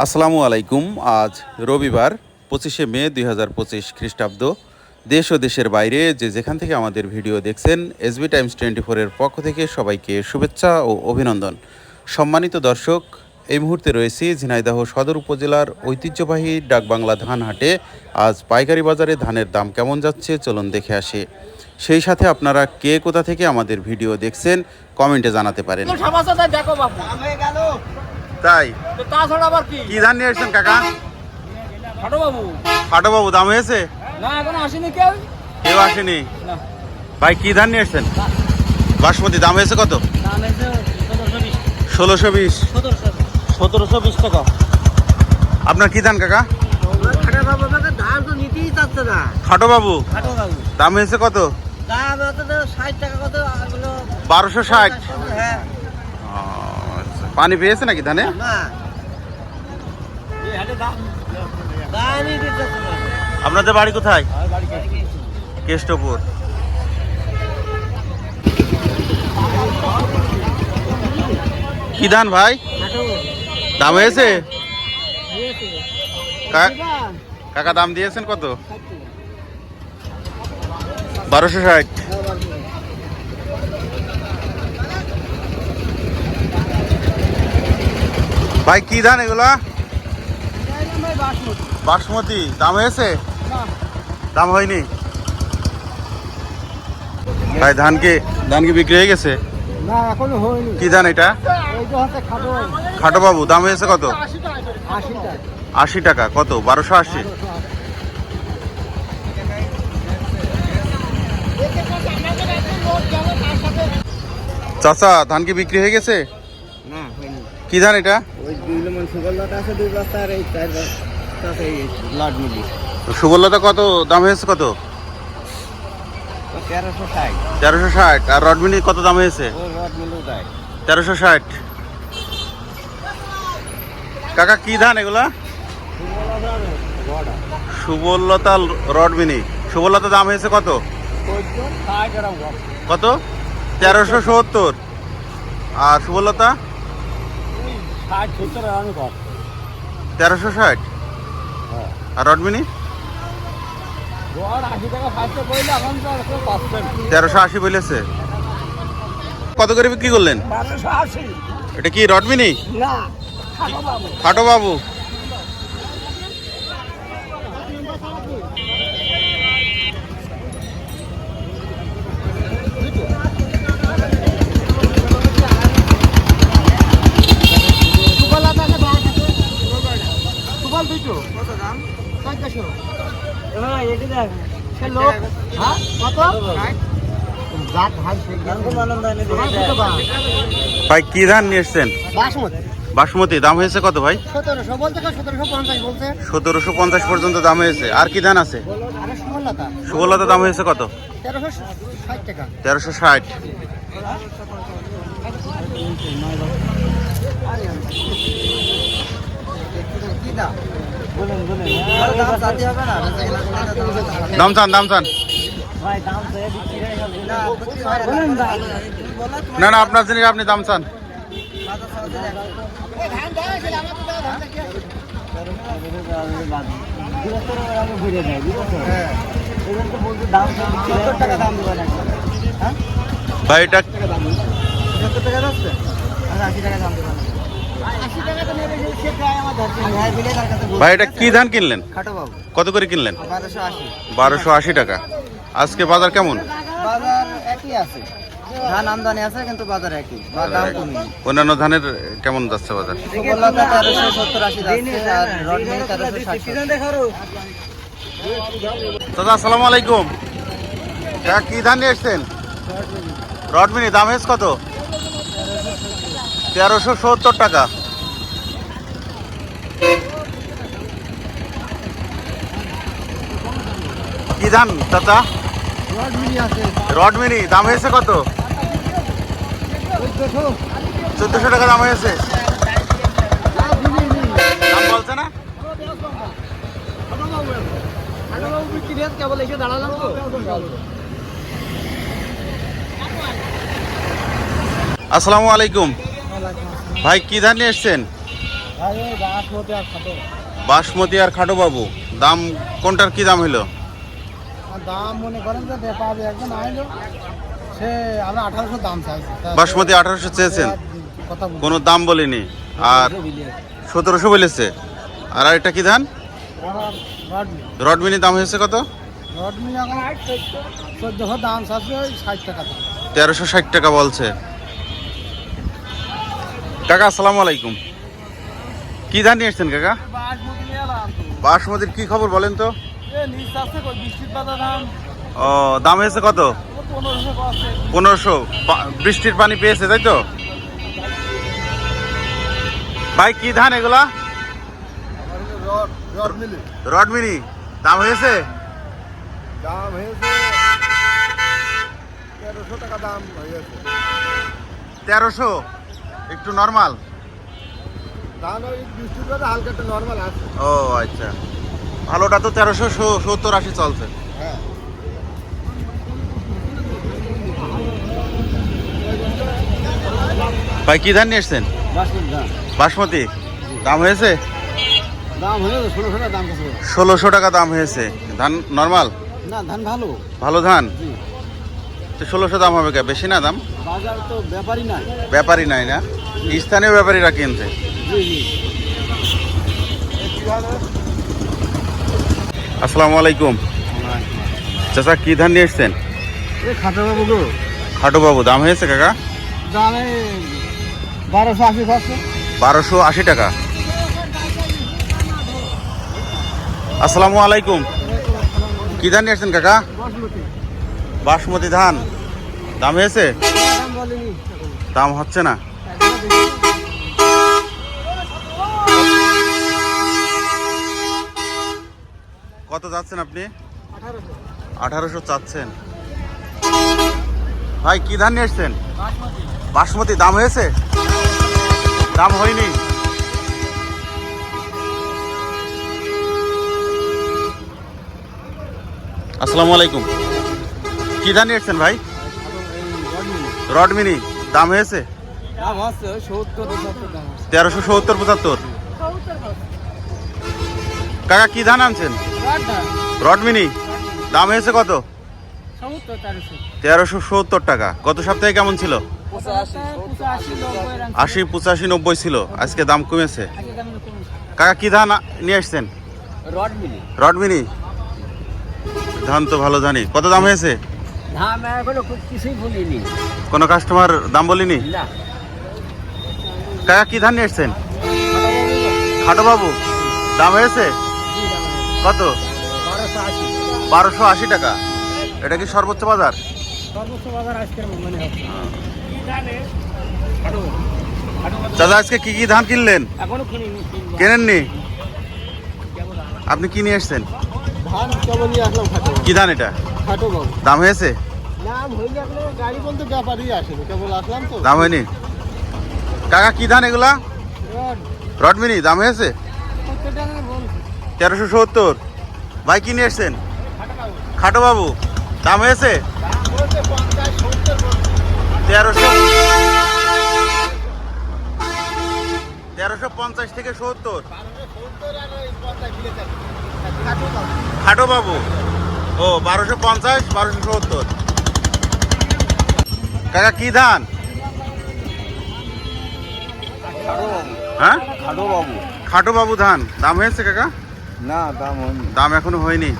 আসসালামু আলাইকুম। আজ রবিবার, পঁচিশে মে দুই হাজার পঁচিশ খ্রিস্টাব্দ। দেশ ও দেশের বাইরে যে যেখান থেকে আমাদের ভিডিও দেখছেন, এসবি টাইমস টোয়েন্টি ফোরের পক্ষ থেকে সবাইকে শুভেচ্ছা ও অভিনন্দন। সম্মানিত দর্শক, এই মুহূর্তে রয়েছি ঝিনাইদহ সদর উপজেলার ঐতিহ্যবাহী ডাকবাংলা ধান হাটে। আজ পাইকারি বাজারে ধানের দাম কেমন যাচ্ছে চলুন দেখে আসি। সেই সাথে আপনারা কে কোথা থেকে আমাদের ভিডিও দেখছেন, কমেন্টে জানাতে পারেন। তাই? তাছাড়া আবার কি? কি ধান নিয়ে এসেছেন কাকা? খাটো বাবু। খাটো বাবু দাম হয়েছে? না এখনও আসেনি কেউ। কেউ আসেনি? ভাই কি ধান নিয়ে এসছেন বাসমতি দাম হয়েছে কত? ষোলোশো বিশ। সতেরোশো। বিশ টাকা। আপনার কি ধান কাকা? খাটো বাবু আমাকে ধান তো নিতেই চাচ্ছে না। খাটো বাবু? খাটো বাবু। দাম হয়েছে কত? বারোশো ষাট হ্যাঁ। পানি পেয়েছে নাকি ধানে? আপনাদের বাড়ি কোথায়? কেষ্টপুর। কি ধান ভাই? দাম হয়েছে? কাকা দাম দিয়েছেন কত? বারোশো ষাট। ভাই কি ধান এগুলা? বাসমতি। দাম হয়েছে? দাম। হয়নি? ভাই ধান কি ধান কি বিক্রি হয়ে গেছে? না কি ধান এটা? খাটো খাটো। বাবু দাম হয়েছে কত? আশি টাকা কত? বারোশো আশি। চাচা ধান কি বিক্রি হয়ে গেছে? কি ধান এটা? ওই দুই লেমন সুগন্ধটা আছে দুই বস্তা আর এই চার বস্তা এই লাড মিলি। সুবলতা কত? দাম হয়েছে কত? তেরোশো ষাট। তেরোশো ষাট। আর রডমিনি কত দাম হয়েছে? রড তেরোশো ষাট। কাকা কি ধান এগুলা? সুবলতা রডমিনি সুবলতা দাম হয়েছে কত? কত? তেরোশো সত্তর। আর সুবলতা ষাট সত্তর আমি কর তেরোশো ষাট? হ্যাঁ। আর রডমিনি? তেরোশো আশি বলেছে কত করে বিক্রি করলেন? এটা কি রডমিনি? খাটো বাবু খাটো বাবু সুপাল আছে সুপাল দুইটো কত দাম পঞ্চাশো হ্যাঁ এটি দেখ সে লোক হ্যাঁ কত জাত হাই ভাই কি ধান নিয়ে এসছেন? বাসমতি। বাসমতি দাম হয়েছে কত ভাই? সতেরোশো পঞ্চাশ পর্যন্ত দাম হয়েছে। আর কি ধান আছে? সুবলতা দাম হয়েছে কত? তেরোশো ষাট টাকা। তেরোশো ষাট। কি দাম বলেন বলেন। দাম জাতি হবে না? দাম চান দাম চান। ভাই হয়ে না বলেন দাম না না আপনার দাম চান। ভাই এটা কি ধান কিনলেন? কত করে কিনলেন? বারোশো আশি। টাকা। আজকে বাজার কেমন? ধান আমদানি আছে কিন্তু বাজার একই। অন্যান্য ধানের কেমন যাচ্ছে বাজার? দাদা আসসালামু আলাইকুম। কি ধান নিয়ে এসছেন? রডমিনি দাম হয়েছে কত? তেরোশো সত্তর টাকা। কি ধান, চাচা? রডমিনি, দাম হয়েছে কত? চোদ্দশো টাকা দাম হয়েছে। দাম বলছে না? আসসালামু আলাইকুম। ভাই কি ধান নিয়ে এসছেন? বাসমতি আর খাটো। বাবু দাম কোনটার কি দাম হলো দাম মনে করেন যে ব্যাপার একজন আইলো সে আমরা আঠারোশো দাম চাইছি। বাসমতি আঠারোশো চেয়েছেন? কোনো দাম বলিনি। আর সতেরোশো বলেছে। আর আরেকটা কি ধান? রডমি রডমিনি দাম হয়েছে কত? রডমি এখন চোদ্দশো দাম চাচ্ছে ওই ষাট টাকা তেরোশো ষাট টাকা বলছে। কাকা, আসসালামু আলাইকুম। কি ধান নিয়ে এসছেন কাকা? বাসমতির কি খবর বলেন তো? ও, দাম হয়েছে কত? পনেরোশো। বৃষ্টির পানি পেয়েছে, তাই তো? ভাই, কি ধান এগুলা? রড মিলি। রডমিনি দাম হয়েছে দাম হয়েছে তেরোশো টাকা দাম হয়েছে? তেরোশো। একটু নর্মাল ও আচ্ছা। ভালোটা তো তেরোশো সত্তর আশি চলছে। হ্যাঁ। ভাই কি ধান নিয়ে এসছেন? বাসমতি দাম হয়েছে? ষোলোশো টাকা দাম ষোলোশো টাকা দাম হয়েছে। ধান নর্মাল না ধান ভালো। ভালো ধান? তো ষোলোশো দাম হবে কে? বেশি না দাম? বাজার তো ব্যাপারই নাই। ব্যাপারী নাই না? স্থানীয় ব্যাপারীরা কিনছে? আসসালামু আলাইকুম। চাচা কি ধান নিয়ে এসছেন? খাতা বাবু গো। খাটো বাবু দাম হয়েছে কাকা? দামে বারোশো আশি বারোশো আশি টাকা। আসসালামু আলাইকুম। কি ধান নিয়ে এসছেন কাকা? বাসমতি ধান। দাম হয়েছে? দাম হচ্ছে না। কত যাচ্ছেন আপনি? আঠারোশো চাচ্ছেন। ভাই, কি ধান নিয়ে এসছেন? বাসমতি। দাম হয়েছে? দাম হয়নি। আসসালামু আলাইকুম। কি ধান এসছেন ভাই? রডমিনি। দাম হয়েছে? তেরোশো সত্তর পঁচাত্তর। কাকা কি ধান আনছেন? রডমিনি। দাম হয়েছে কত? তেরোশো সত্তর টাকা। গত সপ্তাহে কেমন ছিল? আশি পঁচাশি নব্বই ছিল। আজকে দাম কমেছে। কাকা কি ধান নিয়ে আসছেন? রড রডমিনি? ধান তো ভালো জানি। কত দাম হয়েছে? ধান এখনও কিছুই বলিনি কোনো কাস্টমার দাম বলিনি? না। কাকা কি ধান নিয়ে আসছেন খাটো বাবু দাম হয়েছে? কত? বারোশো আশি টাকা। এটা কি সর্বোচ্চ বাজার? দাদা আজকে কি কি ধান কিনলেন? কেনেননি? আপনি কি নিয়ে এসছেন? কি ধান এটা? খাটো বাবু দাম হয়েছে? নাম হয়ে যাবে গাড়ি বলতে ব্যাপারই আসেনি কেবল আসলাম তো। দাম হয়নি? কাকা কি ধান এগুলা? রড। রডমিনি দাম হয়েছে? তেরোশো সত্তর। ভাই কি নিয়ে এসছেন? খাটো বাবু দাম হয়েছে দাম তেরোশো তেরোশো পঞ্চাশ থেকে সত্তর। খাটো বাবু। ও বারোশো পঞ্চাশ বারোশো সত্তর। কাকা কি ধান? হ্যাঁ? খাটো বাবু খাটো বাবু ধান। দাম হয়েছে কাকা? না দাম হয়নি। দাম এখনও হয়নি।